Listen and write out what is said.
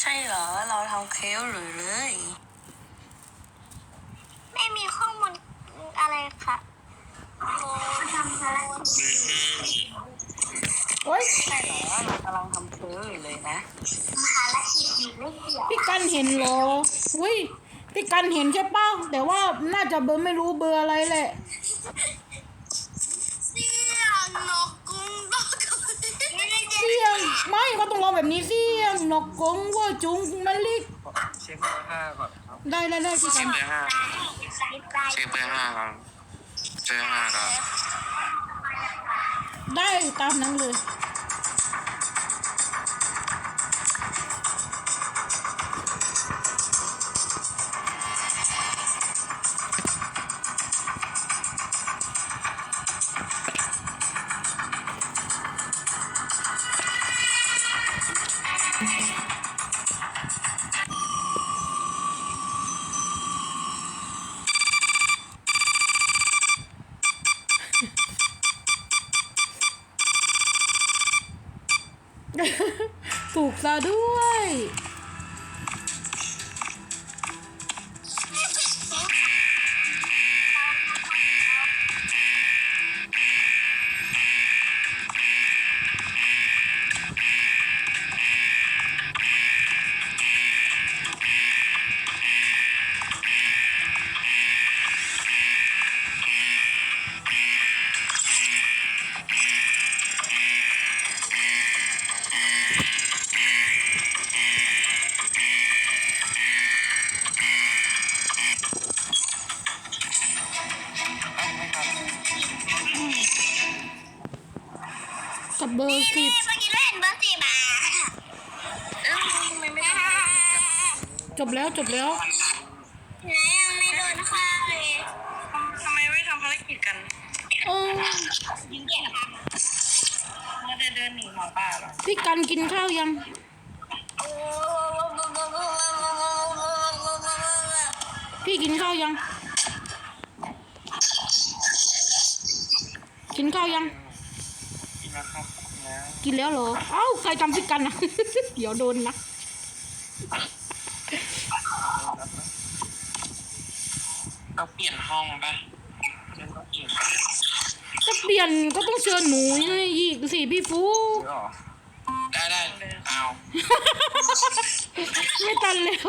ใช่เหรอ เราทำเค้กหรือเลย ไม่มีข้อมูลอะไรค่ะโอ้ทำภารกิจโอ๊ยใช่เหรอ เรากำลังทำเค้กอยู่เลยนะภารกิจอยู่ไม่เกี่ยว พี่กันเห็นเหรออุ้ยพี่กันเห็นใช่ป่ะแต่ว่าน่าจะเบอร์ไม่รู้เบอร์อะไรแหละเสียงนกกุ้งตกไม่ได้เจ็บเสียงไม่ก็ต้องร้องแบบนี้เสียง นกกงว่าจุงมันลิกเช็คเบอร์ห้าก่อนครับได้ได้ได้พี่เช็กัคนเบอร์ห้าตายเช็คเบอร์ห้าก่อนเบอร์ห้าก่อนได้ตามนั้นเลย ถูกซะด้วย กับเบอร์สิบเมื่อกี้เราเห็นเบอร์สี่มาเอ้าทำไมไม่ทำจบแล้วจบแล้วและยังไม่โดนฆ่าเลยทำไมไม่ทำภารกิจกันเออยิงเก่งค่ะเราจะเดินหนีหมาป่าเหรอพี่กันกินข้าวยังโอ้พี่กินข้าวยัง กินข้าวยัง กินแล้วครับแล้วกินแล้วเหรอ เอ้าใครทำพี่กันนะ เดี๋ยวโดนนะ เราเปลี่ยนห้องปะเชิญก็เปลี่ยนถ้าเปลี่ยนก็ต้องเชิญหนูอีกสิพี่ฟูหรอได้ได้เอา ไม่ตันแล้ว